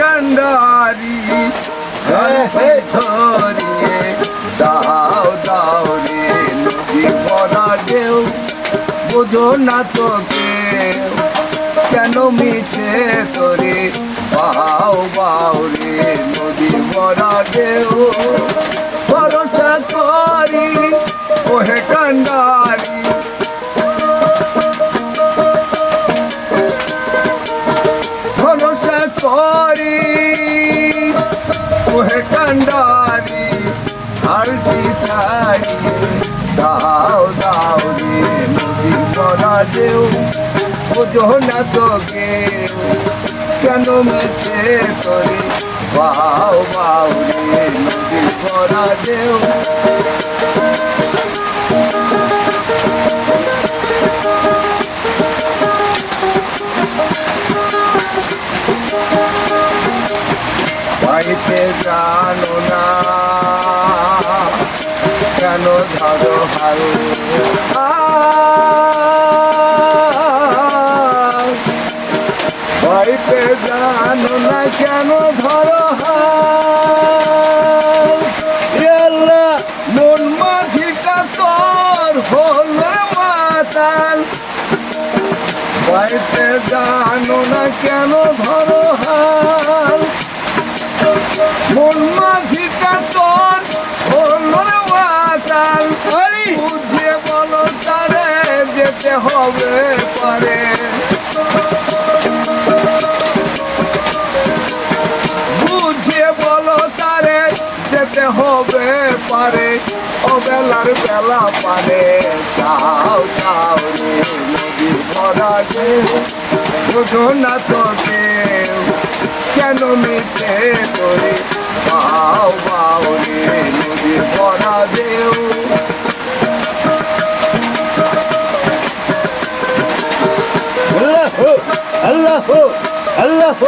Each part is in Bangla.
কান্ডারি গায়ে ধরিয়ে দাও দাও রে নদী ভরা ঢেউ। বোঝো না তো কেউ কেন মিছে তোরে? বাও বাও রে নদী ভরা ঢেউ। ভরসা করি ওহে কান্ডারি নদী ভরা ঢেউ না তো কেন মিছে করে বাও রে নদী ভরা ঢেউ পাইতে জানো না, কেন ধরো হাল? পাইতে জানো না কেন ধরো হাল এলা মন মাঝিটা তোর হল মাতাল। পাইতে জানো না কেন ধরো হাল মন মাঝিটা তোর হলো রে ওয়াতাল বুঝিয়ে বলো তারে যেতে হবে পারে। যেতে হবে পারে অবেলার বেলা পারে। চাও চাও রে নদী ভরা রে বুঝো না তো কেউ কেন মিছে করে। বাও বাও রে নদী ভরা দেও আল্লাহ আল্লাহ আল্লাহ।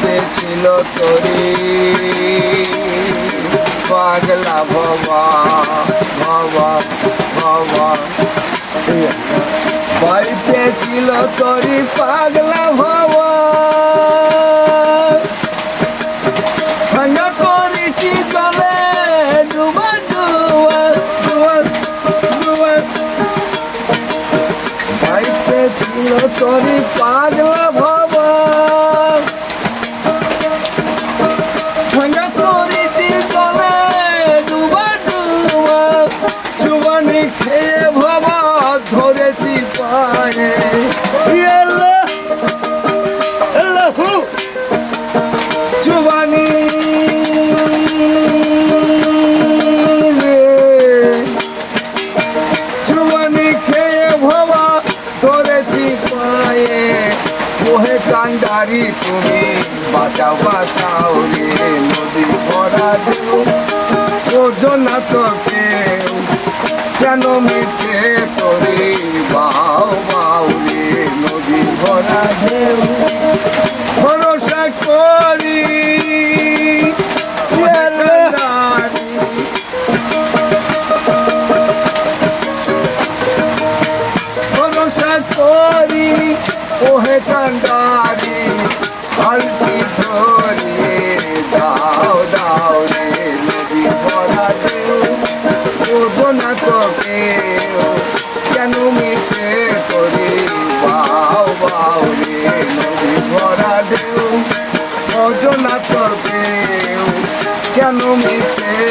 বাড়িতে ছিল তরি। পাগলা ভবা ভবা ভবা। বাড়িতে ছিল তরি, পাগলা ভবা। ছিল তরি, পাগলা কান্ডারি তুমি বাঁচাও বাঁচাও রে নদী ভরা দেব বোঝো না তো কেউ কেন মিছে বোঝো না